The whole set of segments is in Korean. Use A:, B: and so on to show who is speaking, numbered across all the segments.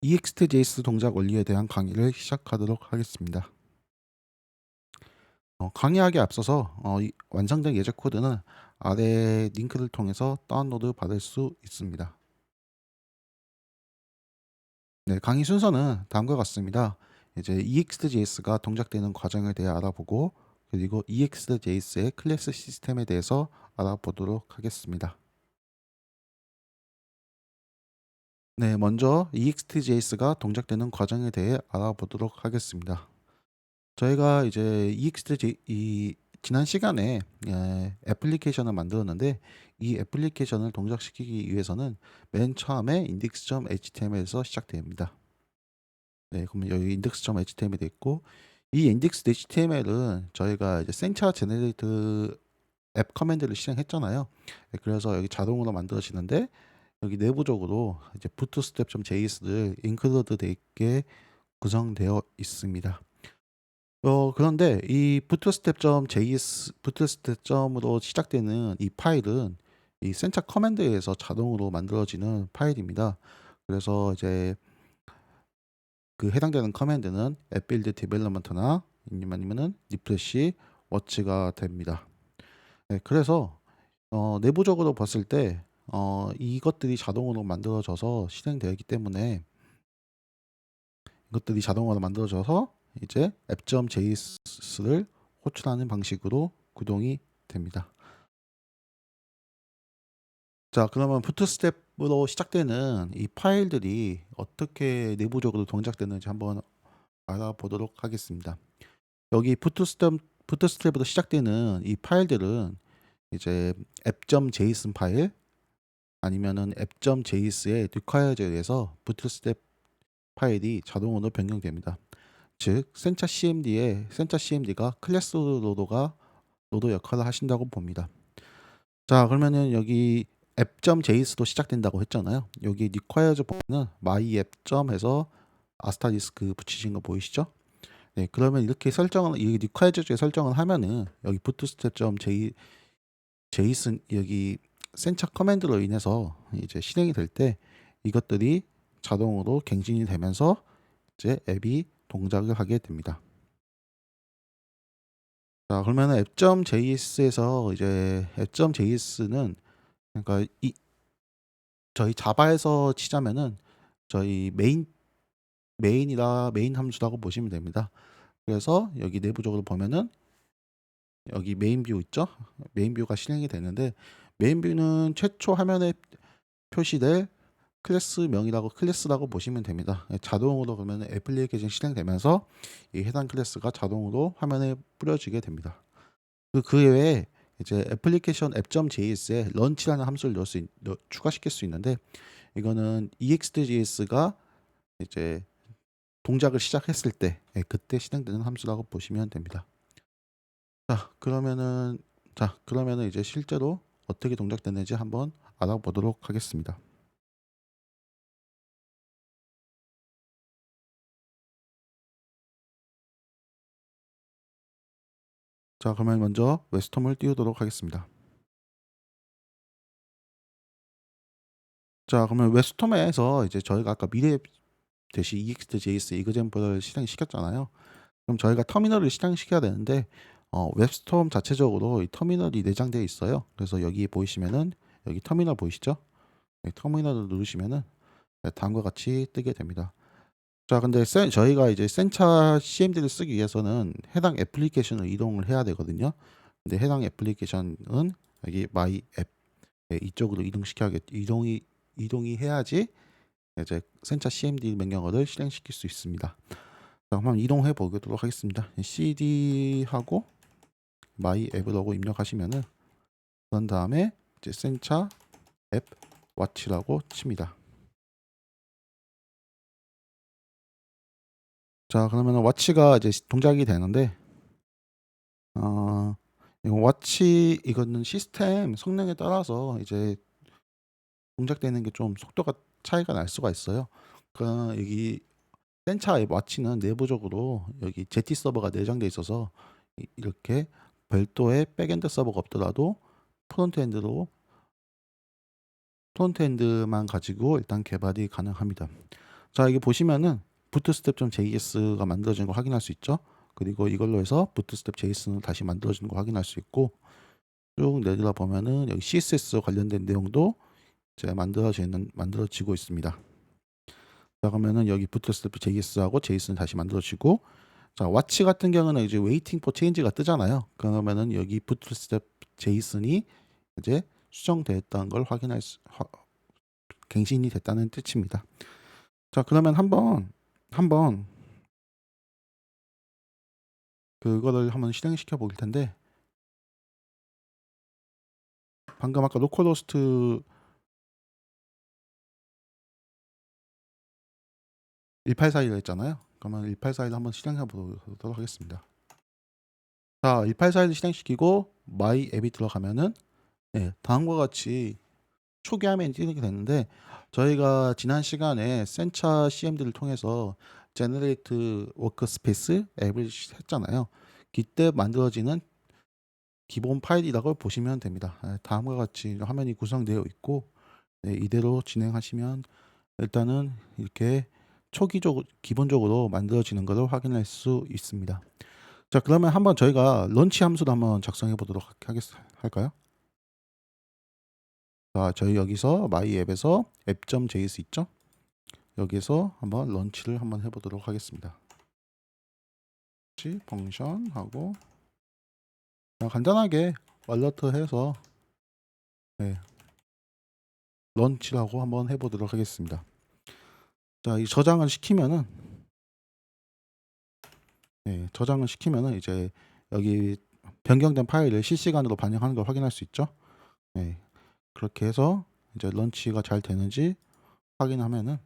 A: EXTJS 동작 원리에 대한 강의를 시작하도록 하겠습니다. 어, 강의하기에 앞서서 어, 이 완성된 예제 코드는 아래 링크를 통해서 다운로드 받을 수 있습니다. 네, 강의 순서는 다음과 같습니다. 이제 EXJS가 동작되는 과정에 대해 알아보고 그리고 EXJS의 클래스 시스템에 대해서 알아보도록 하겠습니다. 네, 먼저 EXTJS가 동작되는 과정에 대해 알아보도록 하겠습니다. 저희가 이제 EXTJ 이 지난 시간에 예, 애플리케이션을 만들었는데 이 애플리케이션을 동작시키기 위해서는 맨 처음에 index.html에서 시작됩니다. 네, 그러면 여기 index.html이 있고 이 index.html은 저희가 이제 센차 제네레이트 앱 커맨드를 실행했잖아요. 네, 그래서 여기 자동으로 만들어지는데 여기 내부적으로 이제 bootstrap.js를 include 되어 있게 구성되어 있습니다. 어 그런데 이 bootstrap.js bootstrap.으로 시작되는 이 파일은 이 센차 커맨드에서 자동으로 만들어지는 파일입니다. 그래서 이제 그 해당되는 커맨드는 appbuild development나 아니면은 refresh watch가 됩니다. 네, 그래서 어, 내부적으로 봤을 때 어, 이것들이 자동으로 만들어져서 실행되기 때문에 이것들이 자동으로 만들어져서 이제 app.js를 호출하는 방식으로 구동이 됩니다. 자, 그러면 부트스텝으로 시작되는 이 파일들이 어떻게 내부적으로 동작되는지 한번 알아보도록 하겠습니다. 여기 부트스텝, 부트스텝으로 시작되는 이 파일들은 이제 app.json 파일 아니면은 app.js의 required에 의해서 부트스텝 파일이 자동으로 변경됩니다. 즉 센차 CMD에 센차 CMD가 클래스 로더가 로더 역할을 하신다고 봅니다. 자 그러면은 여기 app.js도 시작된다고 했잖아요. 여기 requires 보면은 myapp. 해서 아스타리스크 붙이신 거 보이시죠? 네, 그러면 이렇게 설정을 이 requires에 설정을 하면은 여기 bootstrap.j JSON 여기 센차 커맨드로 인해서 이제 실행이 될 때 이것들이 자동으로 갱신이 되면서 이제 앱이 동작을 하게 됩니다. 자, 그러면 app.js에서 이제 app.js는 그러니까 이 저희 자바에서 치자면은 저희 메인 메인이라 메인 함수라고 보시면 됩니다. 그래서 여기 내부적으로 보면은 여기 메인 뷰 있죠? 메인 뷰가 실행이 되는데 메인 뷰는 최초 화면에 표시될 클래스명이라고 클래스라고 보시면 됩니다. 예, 자동으로 그러면 애플리케이션 실행되면서 이 해당 클래스가 자동으로 화면에 뿌려지게 됩니다. 그, 그 외에 이제 애플리케이션 app.js에 런치라는 함수를 넣을 수 있, 넣, 추가시킬 수 있는데 이거는 ext.js가 이제 동작을 시작했을 때 예, 그때 실행되는 함수라고 보시면 됩니다. 자 그러면은 자 그러면은 이제 실제로 어떻게 동작되는지 한번 알아보도록 하겠습니다. 자, 그러면 먼저 웨스톰을 띄우도록 하겠습니다. 자, 그러면 웨스톰에서 이제 저희가 아까 미래 대시 EXJS 이그젠플을 실행시켰잖아요. 그럼 저희가 터미널을 실행시켜야 되는데 어, 웹스톰 자체적으로 이 터미널이 내장되어 있어요. 그래서 여기 보이시면은 여기 터미널 보이시죠? 네, 터미널을 누르시면은 다음과 같이 뜨게 됩니다. 자, 근데 센, 저희가 이제 센차 CMD를 쓰기 위해서는 해당 애플리케이션을 이동을 해야 되거든요. 근데 해당 애플리케이션은 여기 마이 앱 네, 이쪽으로 이동시켜야겠 이동이 이동이 해야지 이제 센차 CMD 명령어를 실행시킬 수 있습니다. 자, 한번 이동해 보도록 하겠습니다. cd 하고 마이 앱으로 입력하시면은 그런 다음에 이제 센차 앱 와치라고 칩니다. 자, 그러면 와치가 이제 동작이 되는데, 어, 이거 와치, 이거는 시스템 성능에 따라서 이제 동작되는 게 좀 속도가 차이가 날 수가 있어요. 그, 여기 센차 앱 와치는 내부적으로 여기 제티 서버가 내장되어 있어서 이렇게 별도의 백엔드 서버가 없더라도 프론트엔드로 프론트엔드만 가지고 일단 개발이 가능합니다. 자, 여기 보시면은 bootstrap.js가 만들어진 거 확인할 수 있죠. 그리고 이걸로 해서 bootstrap JS는 다시 만들어지는 거 확인할 수 있고 쭉 내리다 보면은 여기 CSS 관련된 내용도 이제 만들어지는 만들어지고 있습니다. 자, 그러면은 여기 bootstrap JS하고 JS는 다시 만들어지고 자, 왓치 같은 경우는 이제 waiting for change가 뜨잖아요. 그러면은 여기 bootstrap JSon이 이제 수정됐다는 걸 확인할 수, 화- 갱신이 됐다는 뜻입니다. 자, 그러면 한번 한번 그거를 한번 실행시켜 볼 텐데 방금 아까 로컬호스트 1841 했잖아요. 그러면 1841 한번 실행해 보도록 하겠습니다. 자, 1841 실행시키고 마이 앱이 들어가면은 네, 다음과 같이 초기 화면이 뜨게 되는데 저희가 지난 시간에 센차 CMD를 통해서 제너레이트 워크스페이스 앱을 했잖아요. 그때 만들어지는 기본 파일이라고 보시면 됩니다. 예, 다음과 같이 화면이 구성되어 있고 네, 이대로 진행하시면 일단은 이렇게 초기적으로 기본적으로 만들어지는 것을 확인할 수 있습니다. 자 그러면 한번 저희가 런치 함수도 한번 작성해 보도록 하겠, 할까요? 자 저희 여기서 마이 앱에서 앱.js 있죠? 여기서 한번 런치를 한번 해보도록 하겠습니다. 펑션 하고 간단하게 얼러트 해서 네, 런치라고 한번 해보도록 하겠습니다. 자, 이 저장을 시키면은 네, 저장을 시키면은 이제 여기 변경된 파일을 실시간으로 반영하는 걸 확인할 수 있죠. 네, 그렇게 해서 이제 런치가 잘 되는지 확인하면은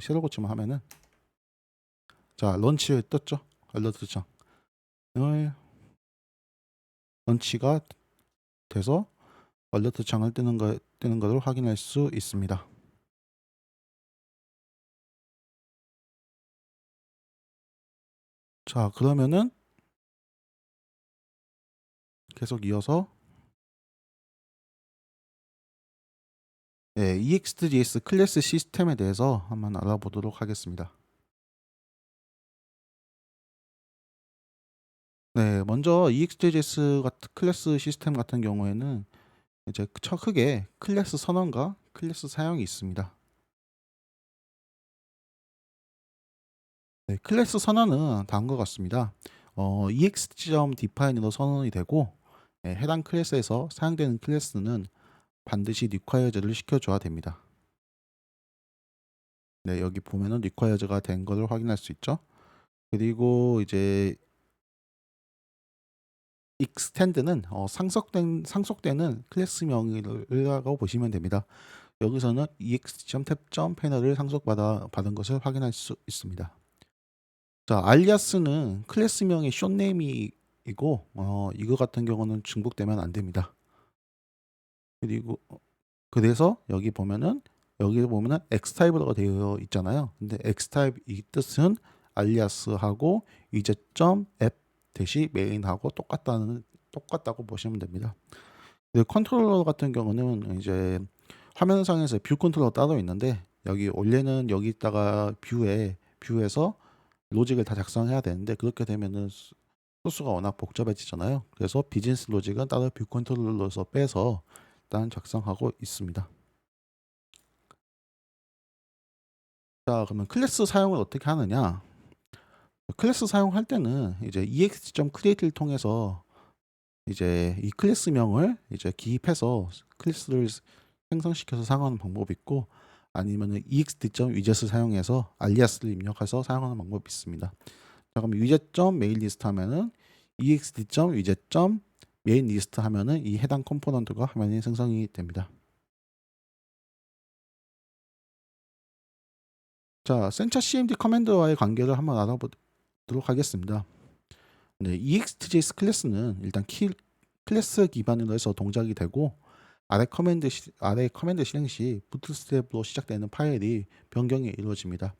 A: 새로 고침을 하면은 자 런치에 떴죠. 알러트 창을 런치가 돼서 알러트 창을 뜨는 거 뜨는 것을 확인할 수 있습니다. 자, 그러면은 계속 이어서 네, EXJS 클래스 시스템에 대해서 한번 알아보도록 하겠습니다. 네, 먼저 EXJS 같은 클래스 시스템 같은 경우에는 이제 첫 크게 클래스 선언과 클래스 사용이 있습니다. 네, 클래스 선언은 다음과 같습니다. 어, ex.define으로 선언이 되고 네, 해당 클래스에서 사용되는 클래스는 반드시 required를 시켜줘야 됩니다. 네, 여기 보면은 required가 된 것을 확인할 수 있죠. 그리고 이제 extend는 어, 상속된 상속되는 클래스명이라고 보시면 됩니다. 여기서는 ex.tab.panel을 상속받아 받은 것을 확인할 수 있습니다. 자, 알리아스는 클래스명의 숏네임이고 어, 이거 같은 경우는 중복되면 안 됩니다. 그리고 어, 그래서 여기 보면은 여기 보면은 x타입으로 되어 있잖아요. 근데 x타입 이 뜻은 알리아스하고 이제점 앱 대시 메인하고 똑같다는 똑같다고 보시면 됩니다. 컨트롤러 같은 경우는 이제 화면상에서 뷰 컨트롤러 따로 있는데 여기 원래는 여기다가 뷰에 뷰에서 로직을 다 작성해야 되는데 그렇게 되면은 소스가 워낙 복잡해지잖아요. 그래서 비즈니스 로직은 따로 뷰 컨트롤러에서 빼서 일단 작성하고 있습니다. 자, 그러면 클래스 사용을 어떻게 하느냐? 클래스 사용할 때는 이제 ex.create를 통해서 이제 이 클래스명을 이제 기입해서 클래스를 생성시켜서 사용하는 방법이 있고 아니면은 ext.widget 사용해서 알리아스를 입력해서 사용하는 방법이 있습니다. 자, 그럼 widget.mailList 하면은 ext.widget.mailList 하면은 이 해당 컴포넌트가 화면에 생성이 됩니다. 자, 센차 cmd 커맨드와의 관계를 한번 알아보도록 하겠습니다. 네, extjs 클래스는 일단 키, 클래스 기반으로 해서 동작이 되고 아래 커맨드 시, 아래 커맨드 실행 시 부트스트랩으로 시작되는 파일이 변경이 이루어집니다.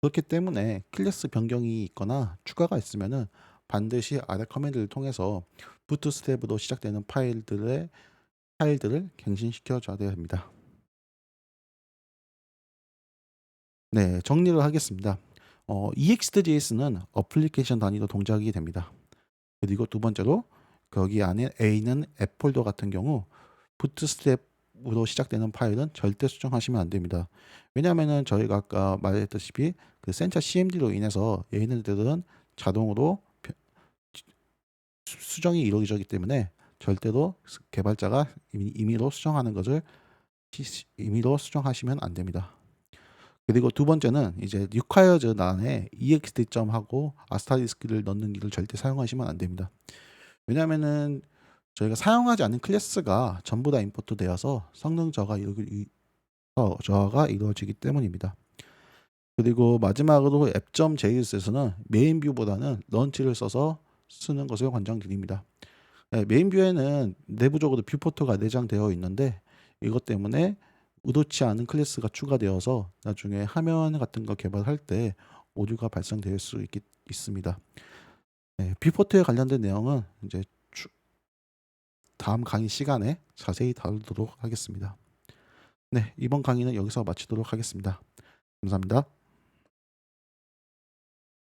A: 그렇기 때문에 클래스 변경이 있거나 추가가 있으면은 반드시 아래 커맨드를 통해서 부트스트랩으로 시작되는 파일들의 파일들을 갱신시켜 줘야 됩니다. 네, 정리를 하겠습니다. 어, EXJS는 어플리케이션 단위로 동작이 됩니다. 그리고 두 번째로 거기 안에 A는 앱 폴더 같은 경우 부트스트랩으로 시작되는 파일은 절대 수정하시면 안 됩니다. 왜냐하면은 저희가 아까 말했다시피 그 센차 CMD로 인해서 얘네들은 자동으로 수정이 이루어지기 때문에 절대로 스- 개발자가 임의로 수정하는 것을 시- 임의로 수정하시면 안 됩니다. 그리고 두 번째는 이제 안에 ext.하고 아스타리스크를 넣는 일을 절대 사용하시면 안 됩니다. 왜냐하면은 저희가 사용하지 않는 클래스가 전부 다 임포트 되어서 성능 저하가 이루- 이- 어, 저하가 이루어지기 때문입니다. 그리고 마지막으로 앱.js에서는 메인 뷰보다는 런치를 써서 쓰는 것을 권장드립니다. 네, 메인 뷰에는 내부적으로 뷰포트가 내장되어 있는데 이것 때문에 의도치 않은 클래스가 추가되어서 나중에 화면 같은 거 개발할 때 오류가 발생될 수 있, 있습니다. 네, 뷰포트에 관련된 내용은 이제 추- 다음 강의 시간에 자세히 다루도록 하겠습니다. 네, 이번 강의는 여기서 마치도록 하겠습니다. 감사합니다.